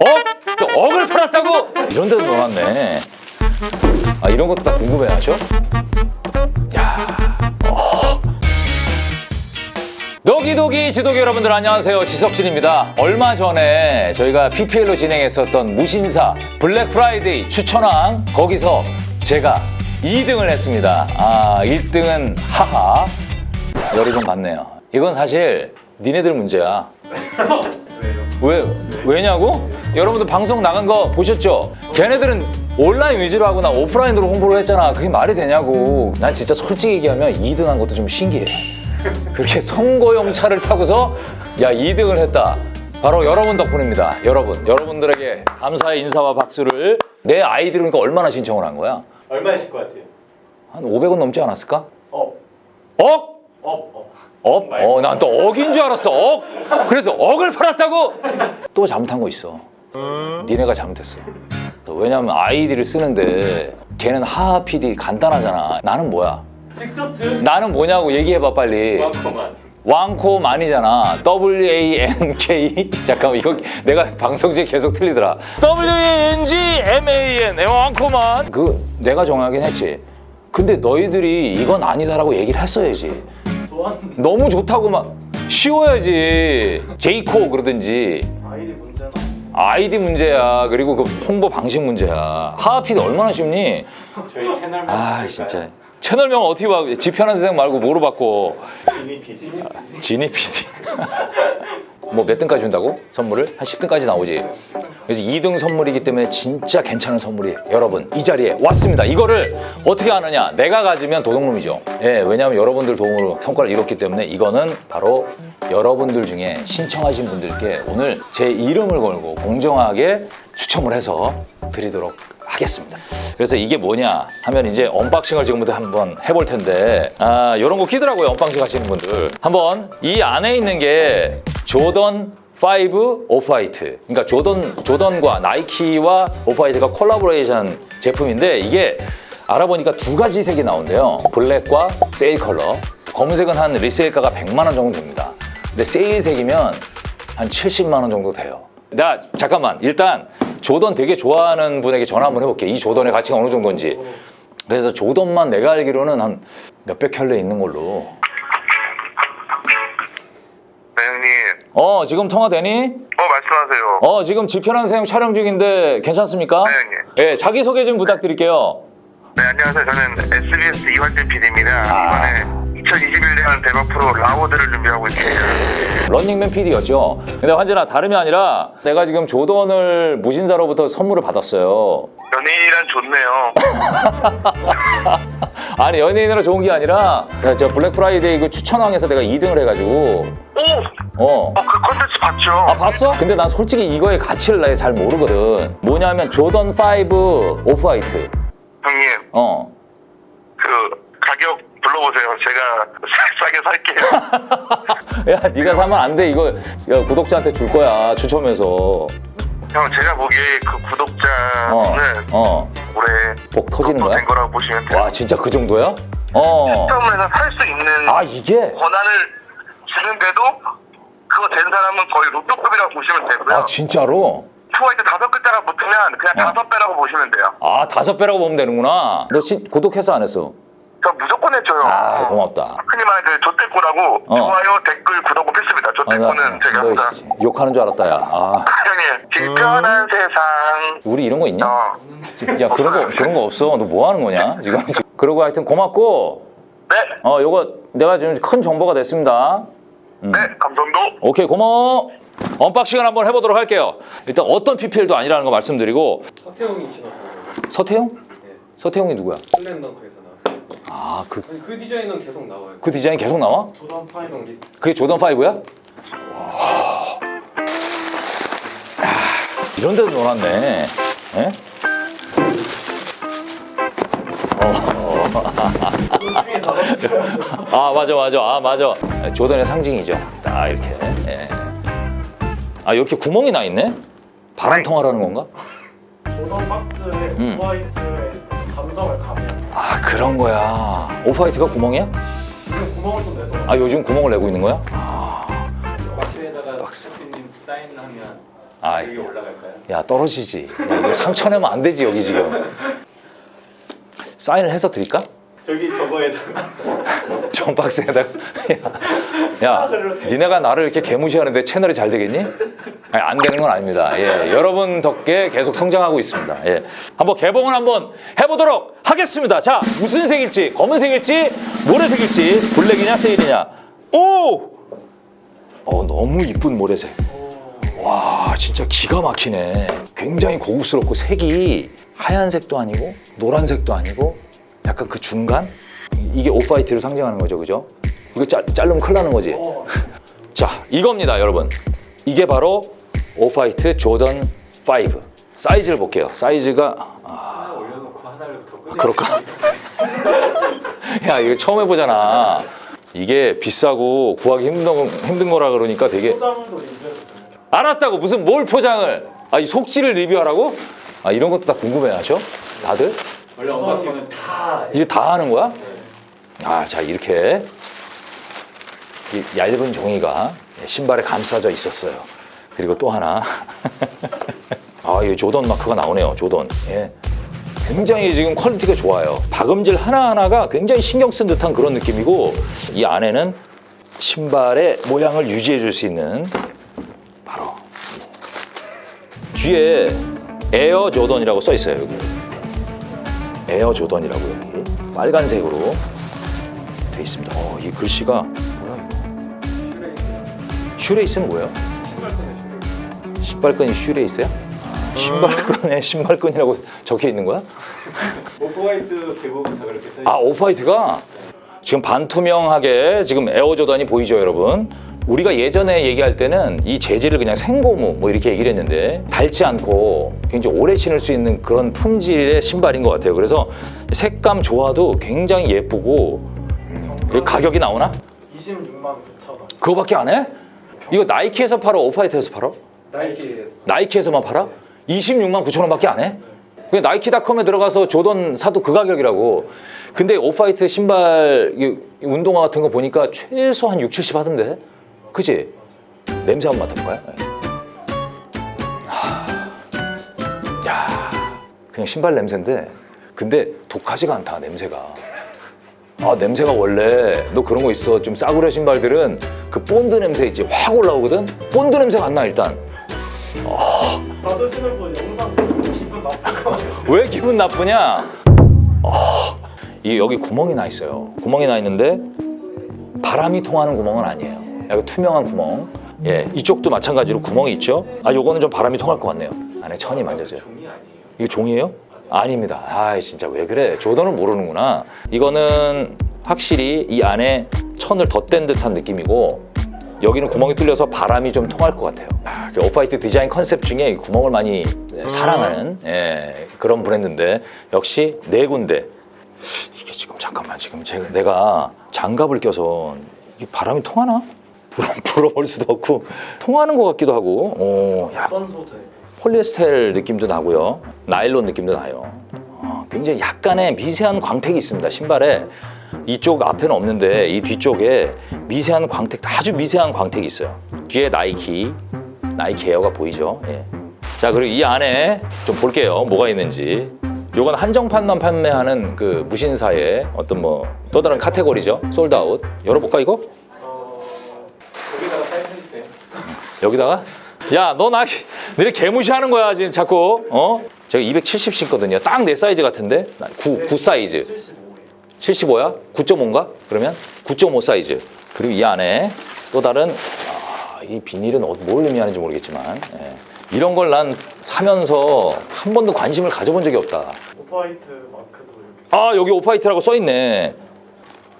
억? 또 억을 팔았다고? 이런 데도 넣어놨네. 아 이런 것도 다 궁금해 하셔? 야, 어. 도기도기 지도기 여러분들 안녕하세요 지석진입니다 얼마 전에 저희가 PPL로 진행했었던 무신사 블랙 프라이데이 추천왕 거기서 제가 2등을 했습니다 아 1등은 하하 열이 좀 받네요 이건 사실 니네들 문제야 왜 왜냐고? 여러분들 방송 나간 거 보셨죠? 걔네들은 온라인 위주로 하고 나 오프라인으로 홍보를 했잖아. 그게 말이 되냐고. 난 진짜 솔직히 얘기하면 2등 한 것도 좀 신기해. 그렇게 선거용 차를 타고서 야 2등을 했다. 바로 여러분 덕분입니다. 여러분, 여러분들에게 감사의 인사와 박수를 내 아이디로니까 얼마나 신청을 한 거야? 얼마이실 것 같아요? 한 500원 넘지 않았을까? 업, 억? 업, 업. 억? 어, 난 또 억인 줄 알았어. 억? 그래서 억을 팔았다고? 또 잘못한 거 있어. 니네가 잘못했어. 왜냐면 아이디를 쓰는데 걔는 하하 PD 간단하잖아. 나는 뭐야? 직접 지으신 나는 뭐냐고 얘기해봐 빨리. 왕커만. 왕코만이잖아. W A N K. 잠깐만 이거 내가 방송 중에 계속 틀리더라. W A N G M A N. 왕코만. 그 내가 정하긴 했지. 근데 너희들이 이건 아니다라고 얘기를 했어야지. 너무 좋다고 막 쉬워야지. 제이코 그러든지. 아이디 문제나 아이디 문제야. 그리고 그 홍보 방식 문제야. 하하피드 얼마나 쉽니? 저희 채널명 아 진짜. 채널명 어떻게 봐? 지편한 세상 말고 뭐로 바꿔? 지니 PD. 지니 PD. 뭐 몇 등까지 준다고? 선물을? 한 10등까지 나오지. 그래서 2등 선물이기 때문에 진짜 괜찮은 선물이 여러분 이 자리에 왔습니다. 이거를 어떻게 하느냐? 내가 가지면 도둑놈이죠. 예, 왜냐하면 여러분들 도움으로 성과를 이뤘기 때문에 이거는 바로 여러분들 중에 신청하신 분들께 오늘 제 이름을 걸고 공정하게 추첨을 해서 드리도록 하겠습니다. 그래서 이게 뭐냐 하면 이제 언박싱을 지금부터 한번 해볼 텐데 아 이런 거 끼더라고요 언박싱 하시는 분들. 한번 이 안에 있는 게 조던 5 오프화이트. 그러니까 조던 조던과 나이키와 오프화이트가 콜라보레이션 제품인데 이게 알아보니까 두 가지 색이 나온대요. 블랙과 세일 컬러. 검은색은 한 리세일가가 100만 원 정도 됩니다. 근데 세일색이면 한 70만 원 정도 돼요. 나 잠깐만 일단 조던 되게 좋아하는 분에게 전화 한번 해볼게. 이 조던의 가치가 어느 정도인지. 그래서 조던만 내가 알기로는 한 몇백 켤레 있는 걸로. 네, 형님. 어 지금 통화 되니? 어, 말씀하세요. 어 지금 지편한생 촬영 중인데 괜찮습니까? 네, 형님. 예 자기 소개 좀 부탁드릴게요. 네, 안녕하세요. 저는 SBS 이활진 PD입니다. 아. 이번에 2021년 대박 프로 라워드를 준비하고 있습니다. 런닝맨 PD였죠. 근데 환진아 다름이 아니라 내가 지금 조던을 무신사로부터 선물을 받았어요. 연예인이란 좋네요. 아니 연예인으로 좋은 게 아니라 저 블랙 프라이데이 그 추천왕에서 내가 2등을 해가지고 오! 어. 어, 그 콘텐츠 봤죠? 아 봤어? 근데 난 솔직히 이거의 가치를 나잘 모르거든. 뭐냐면 조던 5 오프화이트. 형님, 어. 그 가격 불러보세요. 제가 싸- 싸게 살게요. 야 네가 사면 안 돼. 이거 야, 구독자한테 줄 거야 추첨해서. 형, 제가 보기에 그 어. 구독자는 어. 올해 복 터지는 거야? 된 거라고 보시면 돼요. 와 진짜 그 정도야? 어. 시점에서 살 수 있는 아 이게? 권한을 주는데도 그거 된 사람은 거의 로또급이라고 보시면 되고요. 아 진짜로? 초화이트 다섯 글자가 붙으면 그냥 어. 다섯 배라고 보시면 돼요. 아 다섯 배라고 보면 되는구나. 너 시, 구독했어 안 했어? 저 무조건 해줘요. 아 고맙다. 흔히 말해 그 조태꾸라고 어. 좋아요, 댓글, 구독은 필수입니다. 아, 조태꾸는 제가 너 항상 씨, 욕하는 줄 알았다 야. 아 형님 불편한 세상 우리 이런 거 있냐? 어. 야 그런 거 그런 거 없어. 너 뭐 하는 거냐 지금? 그러고 하여튼 고맙고 네, 어 요거 내가 지금 큰 정보가 됐습니다. 음. 네, 감사합니다. 오케이 고마워. 언박싱을 한번 해보도록 할게요. 일단 어떤 PPL도 아니라는 거 말씀드리고 서태웅이 신었어요. 서태용? 네. 서태용이 누구야? 나와요. 아 그 아니 그 디자인은 계속 나와요. 그 디자인 계속 나와? 조던 파이성 리 그게 조던 5야? 이런 데도 넣어놨네. 예? 아 맞아 맞아 아 맞아 조던의 상징이죠. 딱 이렇게. 예. 아 이렇게 구멍이 나 있네? 바람 통하라는 건가? 조던 박스에 음. 오화이트의 감성을 가면 아 그런 거야. 오프화이트가 구멍이야? 지금 구멍을 좀 내도 아 요즘 구멍을 내고 있는 거야? 박스에다가 박스. 박스님 사인하면 아, 여기 올라갈까요? 야 떨어지지. 야, 이거 상처 내면 안 되지 여기 지금. 사인을 해서 드릴까? 저기 저거에다가 전 박스에다가. 야, 야, 니네가 나를 이렇게 개무시하는데 채널이 잘 되겠니? 아니, 안 되는 건 아닙니다. 예, 여러분 덕에 계속 성장하고 있습니다. 예, 한번 개봉을 한번 해보도록 하겠습니다. 자, 무슨 색일지, 검은색일지, 모래색일지, 블랙이냐, 세일이냐. 오! 어, 너무 이쁜 모래색. 와 진짜 기가 막히네 굉장히 고급스럽고 색이 하얀색도 아니고 노란색도 아니고 약간 그 중간 이게 오프화이트를 상징하는 거죠 그죠? 이거 짜, 자르면 큰일 나는 거지. 어, 자 이겁니다 여러분. 이게 바로 오프화이트 조던 5 사이즈를 볼게요. 사이즈가 아, 하나 올려놓고 하나를 더 끄게. 그럴까? 야 이거 처음 해보잖아. 이게 비싸고 구하기 힘든, 힘든 거라 그러니까 되게 포장도. 알았다고. 무슨 뭘 포장을. 아 이 속지를 리뷰하라고? 아 이런 것도 다 궁금해하셔? 다들? 원래 언박싱은 다 이제 다 하는 거야? 네. 아 자 이렇게 이 얇은 종이가 신발에 감싸져 있었어요. 그리고 또 하나. 아 이 조던 마크가 나오네요 조던. 예. 굉장히 지금 퀄리티가 좋아요. 박음질 하나하나가 굉장히 신경 쓴 듯한 그런 느낌이고 이 안에는 신발의 모양을 유지해 줄 수 있는 바로 이 뒤에 에어 조던이라고 써 있어요 여기. 에어 조던이라고 여기 빨간색으로 돼 있습니다. 어, 이 글씨가 뭐야 이거? 슈레이스는 뭐예요? 신발끈이 슈레이스야? 신발끈에 신발끈이라고 적혀 있는 거야? 오프화이트 대부분 다 그렇게 써. 아 오프화이트가 지금 반투명하게 지금 에어 조던이 보이죠 여러분? 우리가 예전에 얘기할 때는 이 재질을 그냥 생고무 뭐 이렇게 얘기를 했는데 닳지 않고 굉장히 오래 신을 수 있는 그런 품질의 신발인 것 같아요. 그래서 색감 조화도 굉장히 예쁘고 이 가격이 나오나? 26만 9천 원. 그거밖에 안 해? 이거 나이키에서 팔아? 오프화이트에서 팔아? 나이키에서. 나이키에서만 팔아? 26만 9천 원밖에 안 해? 그냥 나이키닷컴에 들어가서 조던 사도 그 가격이라고. 근데 오프화이트 신발 이 운동화 같은 거 보니까 최소 한 6, 70 하던데? 그지? 냄새 한번 맡아볼까요? 네. 하... 야, 그냥 신발 냄새인데 근데 독하지가 않다 냄새가. 아 냄새가 원래 너 그런 거 있어. 좀 싸구려 신발들은 그 본드 냄새 있지. 확 올라오거든? 본드 냄새가 안 나 일단. 받으시는 분 영상 보시면 기분 나쁠 것 같아요. 왜 기분 나쁘냐? 어, 이 여기 구멍이 나 있어요. 구멍이 나 있는데 바람이 통하는 구멍은 아니에요. 약간 투명한 구멍. 예 이쪽도 마찬가지로 구멍이 있죠? 아 요거는 좀 바람이 통할 것 같네요. 안에 천이 만져져요. 종이 아니에요. 이거 종이에요? 아닙니다. 아 진짜 왜 그래? 조던을 모르는구나. 이거는 확실히 이 안에 천을 덧댄 듯한 느낌이고 여기는 구멍이 뚫려서 바람이 좀 통할 것 같아요. 아, 그 오프화이트 디자인 컨셉 중에 이 구멍을 많이 사랑하는 예, 그런 브랜드인데 역시 네 군데. 이게 지금 잠깐만 지금 제가 내가 장갑을 껴서 이게 바람이 통하나? 불어, 불어버릴 수도 없고 통하는 것 같기도 하고. 오, 야, 어떤 소재? 폴리에스텔 느낌도 나고요. 나일론 느낌도 나요. 어, 굉장히 약간의 미세한 광택이 있습니다. 신발에 이쪽 앞에는 없는데 이 뒤쪽에 미세한 광택, 아주 미세한 광택이 있어요. 뒤에 나이키, 나이키 에어가 보이죠. 예. 자 그리고 이 안에 좀 볼게요. 뭐가 있는지. 요건 한정판만 판매하는 그 무신사의 어떤 뭐 또 다른 카테고리죠. 솔드아웃. 열어볼까 이거? 어, 거기다가 사인 해주세요. 여기다가 야 너 나 너네 개무시하는 거야 지금 자꾸 어? 제가 270 신거든요 딱 내 사이즈 같은데 9, 9 사이즈 75예요. 75야? 9.5인가? 그러면 9.5 사이즈 그리고 이 안에 또 다른 아, 이 비닐은 어- 뭘 의미하는지 모르겠지만 예. 이런 걸 난 사면서 한 번도 관심을 가져본 적이 없다 오프화이트 마크도 이렇게. 아 여기 오프화이트라고 써있네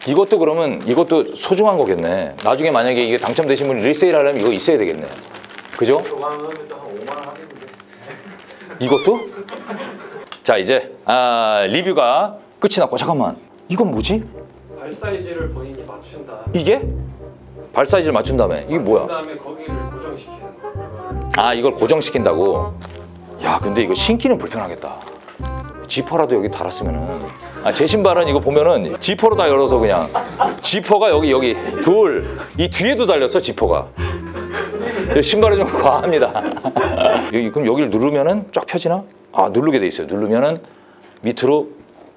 이것도 그러면 이것도 소중한 거겠네 나중에 만약에 이게 당첨되신 분이 리세일 하려면 이거 있어야 되겠네 그죠? 교환하면 한 5만 원 하겠는데. 이것도? 자 이제 아, 리뷰가 끝이 났고 잠깐만 이건 뭐지? 발 사이즈를 본인이 맞춘 다음에. 이게? 발 사이즈를 맞춘 다음에 이게 뭐야? 다음에 거기를 고정시키는 거. 아 이걸 고정시킨다고? 야 근데 이거 신기는 불편하겠다 지퍼라도 여기 달았으면은 아, 제 신발은 이거 보면은 지퍼로 다 열어서 그냥 지퍼가 여기 여기 둘 이 뒤에도 달렸어 지퍼가 신발이 좀 과합니다. 여기, 그럼 여기를 누르면은 쫙 펴지나? 아 누르게 돼 있어요. 누르면은 밑으로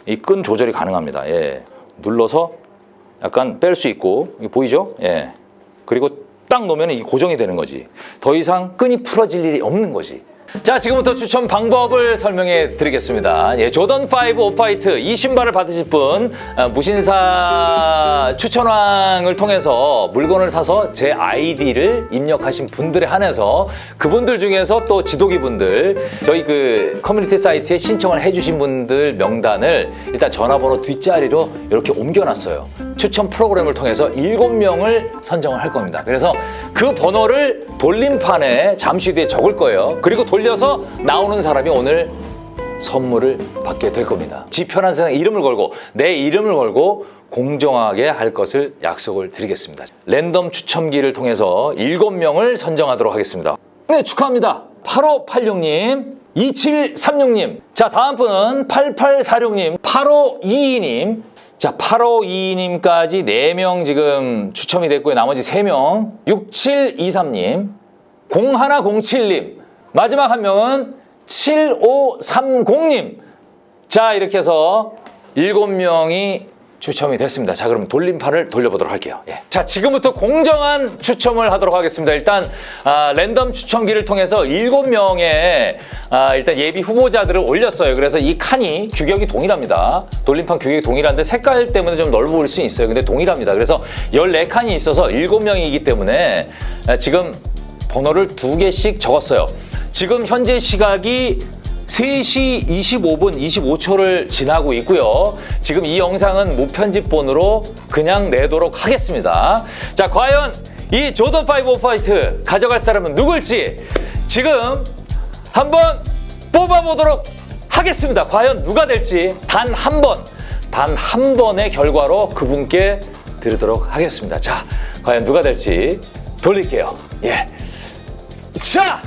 이 끈 조절이 가능합니다. 예. 눌러서 약간 뺄 수 있고 보이죠? 예. 그리고 딱 놓으면 이게 고정이 되는 거지. 더 이상 끈이 풀어질 일이 없는 거지. 자, 지금부터 추천 방법을 설명해 드리겠습니다. 예, 조던 5 오파이트 이 신발을 받으실 분 아, 무신사 추천왕을 통해서 물건을 사서 제 아이디를 입력하신 분들에 한해서 그분들 중에서 또 지도기 분들 저희 그 커뮤니티 사이트에 신청을 해주신 분들 명단을 일단 전화번호 뒷자리로 이렇게 옮겨놨어요. 추천 프로그램을 통해서 7명을 선정을 할 겁니다. 그래서 그 번호를 돌림판에 잠시 뒤에 적을 거예요. 그리고 돌려서 나오는 사람이 오늘 선물을 받게 될 겁니다. 지 편한 세상 이름을 걸고 내 이름을 걸고 공정하게 할 것을 약속을 드리겠습니다. 랜덤 추첨기를 통해서 7명을 선정하도록 하겠습니다. 네, 축하합니다. 8586님, 2736님. 자, 다음 분은 8846님, 8522님. 자, 8522님까지 4명 지금 추첨이 됐고요. 나머지 3명. 6723님, 0107님. 마지막 한 명은 7530님. 자, 이렇게 해서 7명이 추첨이 됐습니다. 자, 그럼 돌림판을 돌려보도록 할게요. 예. 자, 지금부터 공정한 추첨을 하도록 하겠습니다. 일단 아, 랜덤 추첨기를 통해서 7명의 아, 일단 예비 후보자들을 올렸어요. 그래서 이 칸이 규격이 동일합니다. 돌림판 규격이 동일한데 색깔 때문에 좀 넓어 보일 수 있어요. 근데 동일합니다. 그래서 14칸이 있어서 7명이기 때문에 아, 지금 번호를 두 개씩 적었어요. 지금 현재 시각이 3시 25분 25초를 지나고 있고요. 지금 이 영상은 무편집본으로 그냥 내도록 하겠습니다. 자, 과연 이 조던 5 오파이트 가져갈 사람은 누굴지 지금 한번 뽑아보도록 하겠습니다. 과연 누가 될지 단 한 번, 단 한 번의 결과로 그분께 드리도록 하겠습니다. 자, 과연 누가 될지 돌릴게요. 예. 자!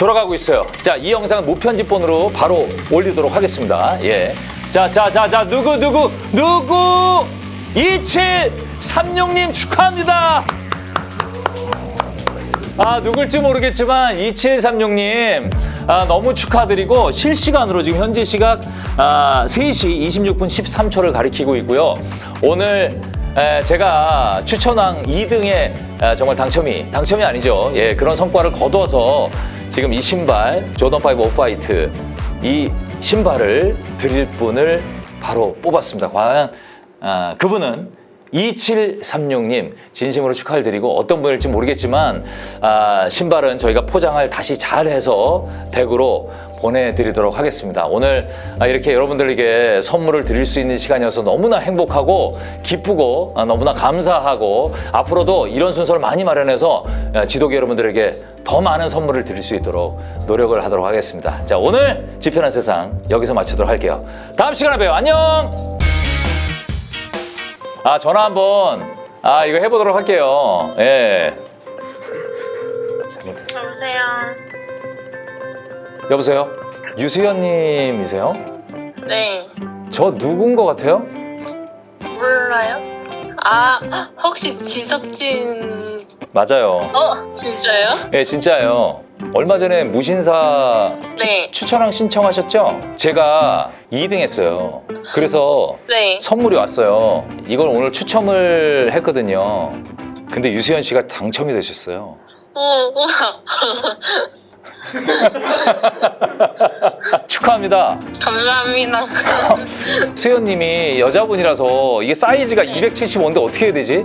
돌아가고 있어요. 자, 이 영상은 무편집본으로 바로 올리도록 하겠습니다. 예. 자, 자, 자, 자, 누구, 누구, 누구? 2736님 축하합니다. 아, 누굴지 모르겠지만 2736님 아, 너무 축하드리고 실시간으로 지금 현재 시각 아, 3시 26분 13초를 가리키고 있고요. 오늘 에, 제가 추천왕 2등에 정말 당첨이 당첨이 아니죠. 예, 그런 성과를 거둬서 지금 이 신발 조던 5 오파이트 이 신발을 드릴 분을 바로 뽑았습니다. 과연 아, 그분은 2736님 진심으로 축하를 드리고 어떤 분일지 모르겠지만 아, 신발은 저희가 포장을 다시 잘해서 댁으로 보내드리도록 하겠습니다. 오늘 아, 이렇게 여러분들에게 선물을 드릴 수 있는 시간이어서 너무나 행복하고 기쁘고 아, 너무나 감사하고 앞으로도 이런 순서를 많이 마련해서 아, 지도계 여러분들에게 더 많은 선물을 드릴 수 있도록 노력을 하도록 하겠습니다. 자 오늘 지편한 세상 여기서 마치도록 할게요. 다음 시간에 봬요. 안녕. 아 전화 한번 아 이거 해보도록 할게요. 예. 여보세요. 여보세요. 유수연님이세요? 네. 저 누군 것 같아요? 몰라요? 아 혹시 지석진? 맞아요. 어 진짜요? 예 진짜예요. 얼마 전에 무신사 네. 추천왕 신청하셨죠? 제가 2등 했어요. 그래서 네. 선물이 왔어요. 이걸 오늘 추첨을 했거든요. 근데 유수연 씨가 당첨이 되셨어요. 오 우와. 축하합니다. 감사합니다. 수연님이 여자분이라서 이게 사이즈가 275인데 어떻게 해야 되지?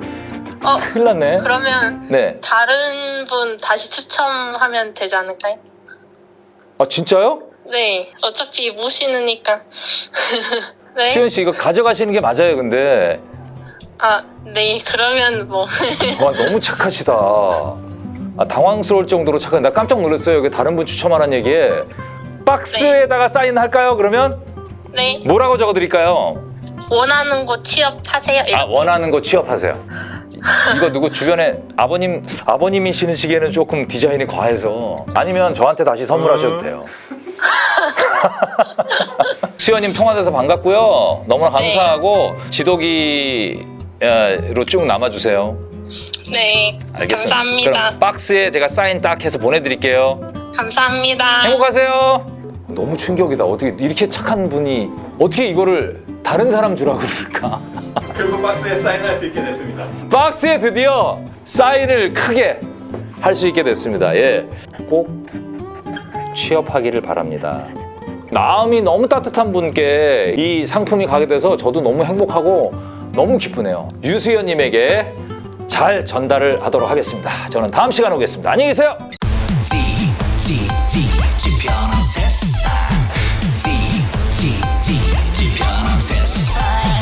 어 큰일 났네. 그러면 네. 다른 분 다시 추첨하면 되지 않을까요? 아 진짜요? 네. 어차피 모시느니까. 네. 수연 씨 이거 가져가시는 게 맞아요, 근데. 아 네. 그러면 뭐. 와 너무 착하시다. 아, 당황스러울 정도로 착한. 나 깜짝 놀랐어요. 여기 다른 분 추첨하는 얘기에 박스에다가 사인할까요? 그러면 네. 뭐라고 적어드릴까요? 원하는 곳 취업하세요. 아 원하는 거 취업하세요. 이거 누구 주변에 아버님 아버님이 신으시기에는 조금 디자인이 과해서 아니면 저한테 다시 선물하셔도 돼요. 수연님 통화돼서 반갑고요. 너무나 감사하고 지도기로 쭉 남아주세요. 네. 알겠습니다. 감사합니다. 그럼 박스에 제가 사인 딱 해서 보내드릴게요. 감사합니다. 행복하세요. 너무 충격이다. 어떻게 이렇게 착한 분이 어떻게 이거를 다른 사람 주라고 그랬을까? 결국 박스에 사인할 수 있게 됐습니다. 박스에 드디어 사인을 크게 할 수 있게 됐습니다. 예. 꼭 취업하기를 바랍니다. 마음이 너무 따뜻한 분께 이 상품이 가게 돼서 저도 너무 행복하고 너무 기쁘네요. 유수연님에게 잘 전달을 하도록 하겠습니다. 저는 다음 시간에 오겠습니다. 안녕히 계세요.